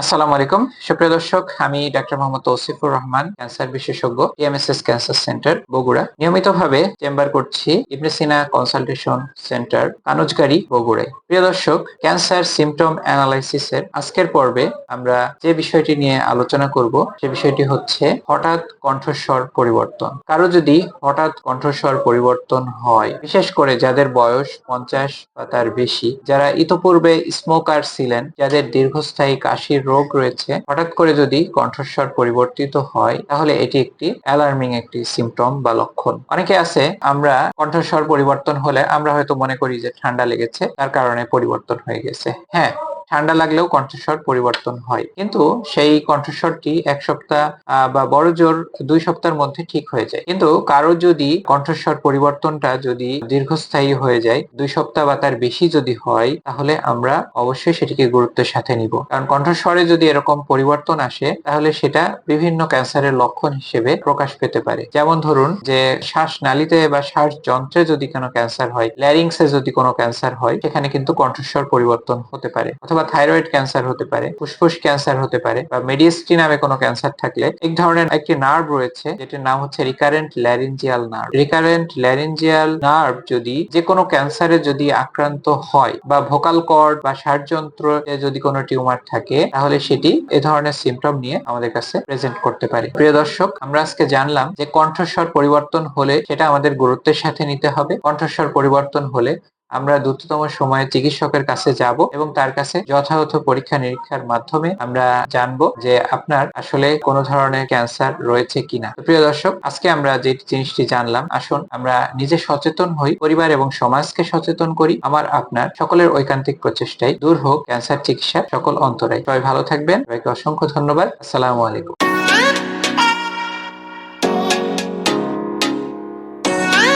আসসালামু আলাইকুম। সুপ্রিয় দর্শক, আমি ডাক্তার মোহাম্মদ তৌসিফুর রহমান, ক্যান্সার বিশেষজ্ঞ টিএমএসএস ক্যান্সার সেন্টার, বগুড়া। নিয়মিতভাবে চেম্বার করছি ইবনে সিনা কনসালটেশন সেন্টার, কানুজগাড়ি, বগুড়ায়। প্রিয় দর্শক, ক্যান্সার সিমটম অ্যানালাইসিসের আজকের পর্বে আমরা যে বিষয়টি নিয়ে আলোচনা করব, সে বিষয়টি হচ্ছে হঠাৎ কণ্ঠস্বর পরিবর্তন। কারও যদি হঠাৎ কণ্ঠস্বর পরিবর্তন হয়, বিশেষ করে যাদের বয়স পঞ্চাশ বা তার বেশি, যারা ইতোপূর্বে স্মোকার ছিলেন, যাদের দীর্ঘস্থায়ী কাশির রোগ রয়েছে, হঠাৎ করে যদি কণ্ঠস্বর পরিবর্তিত হয়, তাহলে এটি একটি অ্যালার্মিং একটি সিমটম বা লক্ষণ। অনেকে আছে, আমরা কণ্ঠস্বর পরিবর্তন হলে আমরা হয়তো মনে করি যে ঠান্ডা লেগেছে, তার কারণে পরিবর্তন হয়ে গেছে। হ্যাঁ ঠান্ডা লাগলেও কণ্ঠস্বর পরিবর্তন হয়। কিন্তু সেই কণ্ঠস্বরটি এক সপ্তাহ বা বড় জোর দুই সপ্তাহের মধ্যে ঠিক হয়ে যায়। কিন্তু কারও যদি কণ্ঠস্বর পরিবর্তনটা যদি দীর্ঘস্থায়ী হয়ে যায়, দুই সপ্তাহ বা তার বেশি যদি হয়, তাহলে আমরা অবশ্যই সেটিকে গুরুত্বের সাথে নিব। কারণ কণ্ঠস্বরে যদি এরকম পরিবর্তন আসে, তাহলে সেটা বিভিন্ন ক্যান্সারের লক্ষণ হিসেবে প্রকাশ পেতে পারে। যেমন ধরুন যে শ্বাস নালীতে বা শ্বাস যন্ত্রে যদি কোনো ক্যান্সার হয় ল্যারিংসে যদি কোনো ক্যান্সার হয়, সেখানে কিন্তু কণ্ঠস্বর পরিবর্তন হতে পারে। অথবা থাইরয়েড ক্যান্সার হতে পারে, ফুসফুস ক্যান্সার হতে পারে, বা মেডিএসটি নামে কোনো ক্যান্সার থাকলে এক ধরনের একটি নার্ভ রয়েছে, যেটির নাম হচ্ছে recurrent laryngeal nerve recurrent laryngeal nerve যদি যে কোনো ক্যান্সারে যদি আক্রান্ত হয়, বা ভোকাল কর্ড বা শ্বাসযন্ত্রে যদি কোনো টিউমার থাকে, তাহলে সেটি এ ধরনের সিমটম নিয়ে আমাদের কাছে প্রেজেন্ট করতে পারে। প্রিয় দর্শক, আমরা আজকে জানলাম যে কণ্ঠস্বর পরিবর্তন হলে সেটা আমাদের গুরুত্বের সাথে নিতে হবে। কণ্ঠস্বর পরিবর্তন হলে আমরা দ্রুততম সময়ে চিকিৎসকের কাছে যাব এবং তার কাছে যথাযথ পরীক্ষা নিরীক্ষার মাধ্যমে আমরা জানব যে আপনার আসলে কোনো ধরনের ক্যান্সার রয়েছে কিনা। প্রিয় দর্শক, আজকে আমরা যে জিনিসটি জানলাম, আসুন আমরা নিজে সচেতন হই, পরিবার এবং সমাজকে সচেতন করি। আমার, আপনার, সকলের ঐকান্তিক প্রচেষ্টায় দূর হোক ক্যান্সার চিকিৎসা সকল অন্তরায় সবাই ভালো থাকবেন। সবাইকে অসংখ্য ধন্যবাদ। আসসালামু আলাইকুম।